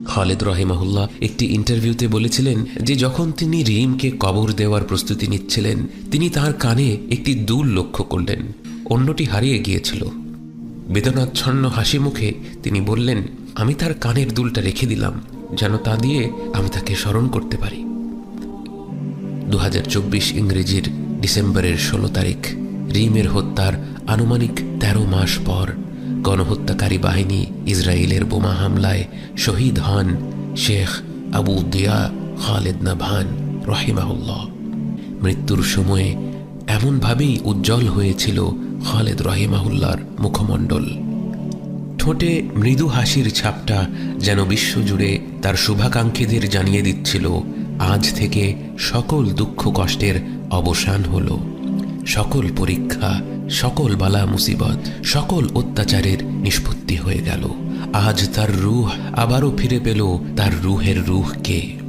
খালেদ রহিমাহুল্লাহ একটি ইন্টারভিউতে বলেছিলেন যে যখন তিনি রিমকে কবর দেওয়ার প্রস্তুতি নিচ্ছিলেন, তিনি তার কানে একটি দুল লক্ষ্য করলেন। অন্যটি হারিয়ে গিয়েছিল। বেদনাচ্ছন্ন হাসি মুখে তিনি বললেন, আমি তার কানের দুলটা রেখে দিলাম, যেন তা দিয়ে আমি তাকে স্মরণ করতে পারি। দু হাজার চব্বিশ ইংরেজির ডিসেম্বরের ষোলো তারিখ, রিমের হত্যার আনুমানিক ১৩ মাস পর গণহত্যাকারী বাহিনী ইসরায়েলের বোমা হামলায় শহীদ হন শেখ আবু দিয়া খালেদ নাভান, রহিমাহুল্লাহ। মৃত্যুর সময়ে এমনভাবেই উজ্জ্বল হয়েছিল খালেদ রহিমাহুল্লার মুখমণ্ডল। ঠোঁটে মৃদু হাসির ছাপটা যেন বিশ্বজুড়ে তার শুভাকাঙ্ক্ষীদের জানিয়ে দিচ্ছিল, আজ থেকে সকল দুঃখ কষ্টের অবসান হল। সকল পরীক্ষা, সকল বালা মুসিবত, সকল অত্যাচারের নিষ্পত্তি হয়ে গেল। আজ তার রুহ আবারও ফিরে পেল, তার রুহের রুহকে।